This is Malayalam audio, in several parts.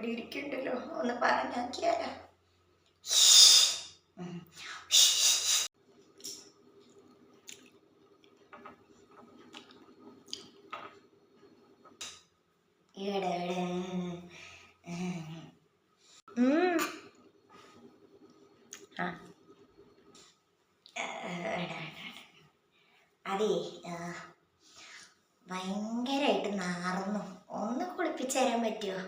ഇവിടെ ഇരിക്കണ്ടല്ലോ ഒന്ന് പറഞ്ഞാക്കിയാലോ. അതേ ഭയങ്കരമായിട്ട് നാറുന്നു ഒന്ന് കുളിപ്പിച്ചു തരാൻ പറ്റുമോ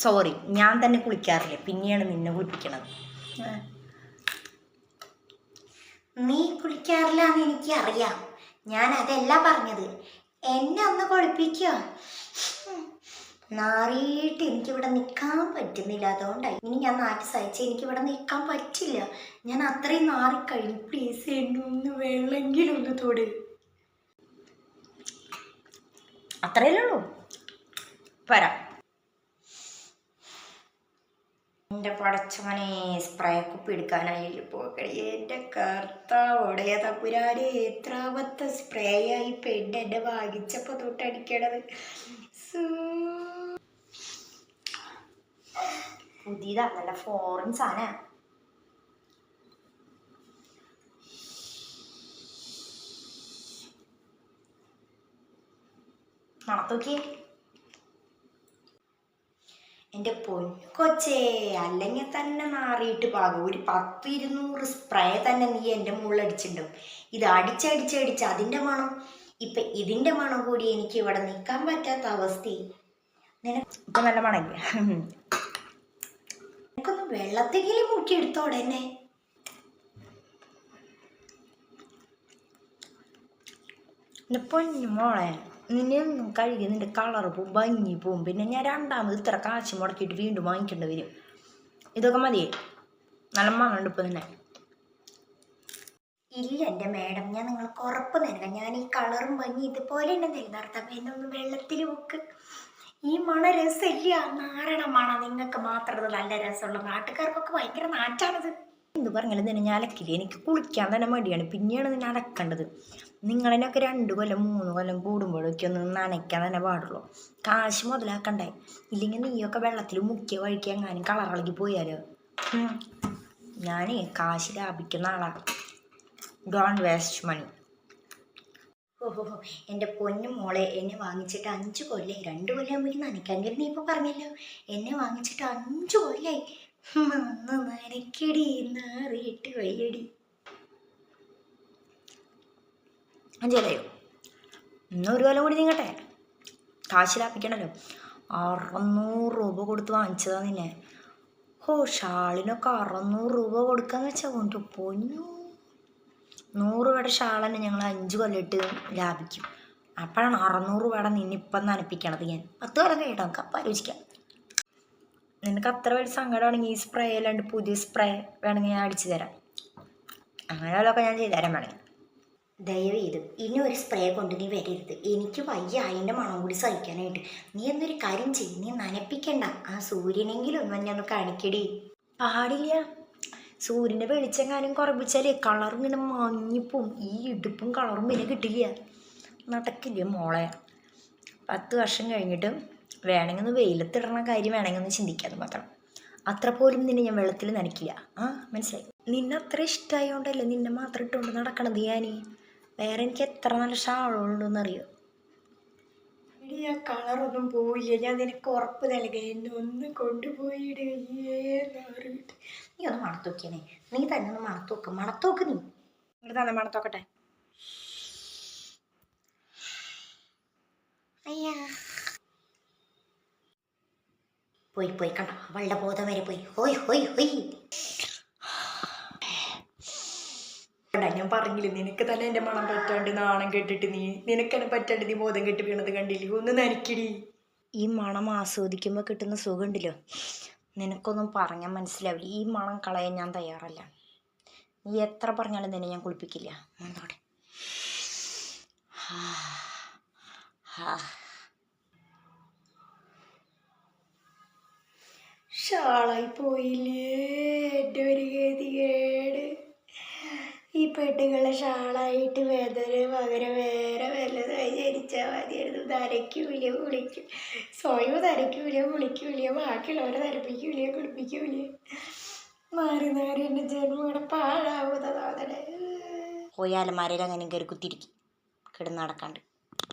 സോറി ഞാൻ തന്നെ കുളിക്കാറില്ല? പിന്നെയാണ് നിന്നെ കുളിപ്പിക്കണത്. നീ കുളിക്കാറില്ല എന്ന് എനിക്കറിയാം. ഞാൻ അതല്ല പറഞ്ഞത്. എന്നെ ഒന്ന് കുളിപ്പിക്കോ. നാറിയിട്ട് എനിക്കിവിടെ നിൽക്കാൻ പറ്റുന്നില്ല. അതുകൊണ്ടായി. ഇനി ഞാൻ നാട്ടിൽ സഹിച്ച് എനിക്കിവിടെ നിൽക്കാൻ പറ്റില്ല. ഞാൻ അത്രയും നാറിക്കഴിഞ്ഞു. പ്ലീസ് എന്നെ ഒന്ന് വെള്ളെങ്കിലും ഒന്ന് തൊട്. അത്രയല്ലേ ഉള്ളൂ? വരാം. എന്റെ പടച്ചവനെ സ്പ്രേ കുപ്പി എടുക്കാനായി പോകടി. എന്റെ കർത്താവോടെ തപ്പുരാനെ എത്രാമത്തെ സ്പ്രേ ആയി പെണ്ണ് എന്നെ വാങ്ങിച്ചപ്പോൾ തൊട്ടടിക്കണത്. പുതിയതാ നല്ല ഫോറിൻ സാന മണത്തോക്കിയേ. എന്റെ പൊന്നു കൊച്ചേ അല്ലെങ്കിൽ തന്നെ മാറിയിട്ട് പാകും. ഒരു പത്ത് ഇരുന്നൂറ് സ്പ്രേ തന്നെ നീ എന്റെ മുകളിൽ അടിച്ചിട്ടുണ്ടാവും. ഇത് അടിച്ചടിച്ചടിച്ച് അതിന്റെ മണം. ഇപ്പം ഇതിന്റെ മണം കൂടി എനിക്ക് ഇവിടെ നിൽക്കാൻ പറ്റാത്ത അവസ്ഥയെ നിനക്ക് ഇപ്പം നല്ല മണമില്ല നിനക്കൊന്ന് വെള്ളത്തെങ്കിലും മുക്കിയെടുത്തോടെ എന്നെ എന്റെ പൊന്നു മോളെ. ഒന്നും കഴുകി നിന്റെ കളർ പോവും ഭംഗി പോവും. പിന്നെ ഞാൻ രണ്ടാമത് ഇത്ര കാശ് മുടക്കിയിട്ട് വീണ്ടും വാങ്ങിക്കേണ്ടി വരും. ഇതൊക്കെ മതിയേ നല്ല മണമുണ്ട് ഇപ്പം തന്നെ ഇല്ല എന്റെ മാഡം ഞാൻ നിങ്ങൾക്ക് ഉറപ്പ് നൽകാം. ഞാൻ ഈ കളറും ഭംഗി ഇതുപോലെ തന്നെ നിലനിർത്താം. എന്നെ ഒന്ന് വെള്ളത്തിൽ വെക്ക് ഈ മണ രസമില്ല. നാരണ മണ. നിങ്ങൾക്ക് മാത്രമേ നല്ല രസമുള്ള നാട്ടുകാർക്കൊക്കെ ഭയങ്കര നാറ്റാണത്. എന്ത് പറഞ്ഞാലും തന്നെ ഞാൻ അലക്കില്ല? എനിക്ക് കുളിക്കാൻ തന്നെ മടിയാണ്. പിന്നെയാണ് നിന്നെ അലക്കേണ്ടത്. നിങ്ങളതിനൊക്കെ രണ്ട് കൊല്ലം മൂന്ന് കൊല്ലം കൂടുമ്പോഴൊക്കെ ഒന്ന് നനയ്ക്കാൻ തന്നെ പാടുള്ളൂ. കാശ് മുതലാക്കണ്ടേ? ഇല്ലെങ്കിൽ നീയൊക്കെ വെള്ളത്തിൽ മുക്കിയ വഴിക്ക് എങ്ങാനും കളറിളകി പോയാലോ? ഞാനേ കാശ് ലാഭിക്കുന്ന ആളാണ് ഡോണ്ട് വേസ്റ്റ് മണി ഓഹോ എന്റെ പൊന്നും മോളെ എന്നെ വാങ്ങിച്ചിട്ട് അഞ്ച് കൊല്ലേ? രണ്ട് കൊല്ലാകുമ്പോഴേക്കും നനയ്ക്കാൻ കയറി നീ ഇപ്പോൾ പറഞ്ഞല്ലോ. എന്നെ വാങ്ങിച്ചിട്ട് അഞ്ച് കൊല്ലായി ഒന്ന് മനക്കടി നാറിയിട്ട് വയ്യടി. അഞ്ചലയോ ഇന്ന് ഒരു കൊല്ലം കൂടി നീങ്ങട്ടെ? കാശ് ലാഭിക്കണല്ലോ. അറുന്നൂറ് രൂപ കൊടുത്ത് വാങ്ങിച്ചതാ നിന്നെ. ഓ ഷാളിനൊക്കെ അറുന്നൂറ് രൂപ കൊടുക്കാന്ന് വെച്ചാൽ കൊണ്ട് പൊന്നു. നൂറ് രൂപയുടെ ഷാളന്നെ ഞങ്ങൾ അഞ്ച് കൊല്ലിട്ട് ലാഭിക്കും. അപ്പോഴാണ് അറുന്നൂറ് രൂപയുടെ നിന്നിപ്പം നനപ്പിക്കണത് ഞാൻ. പത്ത് കൊല്ലം കഴിയട്ടെ നമുക്ക് അപ്പം ആലോചിക്കാം. നിനക്ക് അത്ര വലിയ സങ്കടമാണെങ്കിൽ ഈ സ്പ്രേ അല്ലാണ്ട് പുതിയ സ്പ്രേ വേണമെങ്കിൽ ഞാൻ അടിച്ചു തരാം. അങ്ങനെ വല്ലതൊക്കെ ഞാൻ ചെയ്തു തരാൻ വേണമെങ്കിൽ ദയവ് ചെയ്ത് ഇനി ഒരു സ്പ്രേ കൊണ്ട് നീ വരരുത്. എനിക്ക് വയ്യ അതിന്റെ മണം കൂടി സഹിക്കാനായിട്ട്. നീ എന്നൊരു കാര്യം ചെയ്യും നീ നനപ്പിക്കണ്ട. ആ സൂര്യനെങ്കിലും ഒന്ന് ഞാൻ കാണിക്കടി പാടില്ല. സൂര്യന്റെ വെളിച്ചെങ്ങാനും കുറപ്പിച്ചാലേ കളറും ഇങ്ങനെ മങ്ങിപ്പോവും. ഈ ഇടുപ്പും കളറും പിന്നെ കിട്ടില്ല. നടക്കില്ല മോളെ? പത്ത് വർഷം കഴിഞ്ഞിട്ട് വേണമെങ്കിൽ ഒന്ന് വെയിലത്തിടണ കാര്യം വേണമെങ്കിൽ ഒന്ന് ചിന്തിക്കാതെ മാത്രം. അത്ര പോലും നിന്നെ ഞാൻ വെള്ളത്തിൽ നനയ്ക്കില്ല. ആ മനസ്സിലായി? നിന്നെ അത്ര ഇഷ്ടമായതുകൊണ്ടല്ലേ നിന്നെ മാത്രം ഇട്ടുകൊണ്ട് നടക്കണത് ഞാൻ വേറെ എനിക്ക് എത്ര നല്ല ഷാളുണ്ടെന്ന് അറിയോ ആ കളറൊന്നും പോയില്ല ഞാൻ നിനക്ക് ഉറപ്പ് നൽകുക എന്നെ ഒന്ന് കൊണ്ടുപോയിടേ നീ ഒന്ന് മണത്തോക്കിയനെ നീ. തന്നെ ഒന്ന് മണത്തോക്ക് മണത്തോക്ക് നീ. ഇവിടെ തന്നെ മണത്തോക്കട്ടെ അയ്യാ. പോയി പോയി കണ്ടോ? അവളുടെ ബോധം വരെ പോയി. ഹോയ് ഹോയ് ഹോയ്. ഞാൻ പറഞ്ഞില്ല നിനക്ക് തന്നെ എന്റെ മണം പറ്റാണ്ട് നാണം കെട്ടിട്ട് നീ നിനക്കെന്നെ പറ്റാണ്ട് നീ ബോധം കെട്ടി വീണത് കണ്ടില്ലേ? ഒന്ന് നനക്കിടി ഈ മണം ആസ്വദിക്കുമ്പോൾ കിട്ടുന്ന സുഖം ഉണ്ടല്ലോ നിനക്കൊന്നും പറഞ്ഞാൽ മനസ്സിലാവില്ല. ഈ മണം കളയാൻ ഞാൻ തയ്യാറല്ല. നീ എത്ര പറഞ്ഞാലും നിന്നെ ഞാൻ കുളിപ്പിക്കില്ല. ഒന്നോടെ ഹാ ഹാ. ഷാളായി പോയില്ലേ? എന്റെ ഒരു ഗതികേട്. ഈ പെണ്ണുങ്ങളെ ഷാളായിട്ട് വേദന പകരം വേറെ വല്ലതായി ജനിച്ചാൽ മതിയായിരുന്നു. നനയ്ക്കൂല കുളിക്കും സ്വയം നനയ്ക്കൂല കുളിക്കൂല ബാക്കിയുള്ളവരെ നനപ്പിക്കൂല കുളിപ്പിക്കൂല മാറി മാറി എന്റെ ജന്മയുടെ പാഴാവുന്നതാണ് പോയാലും അലമാരയിൽ അങ്ങനെ കയറി കുത്തിരിക്കും കിടന്ന് നടക്കാണ്ട്.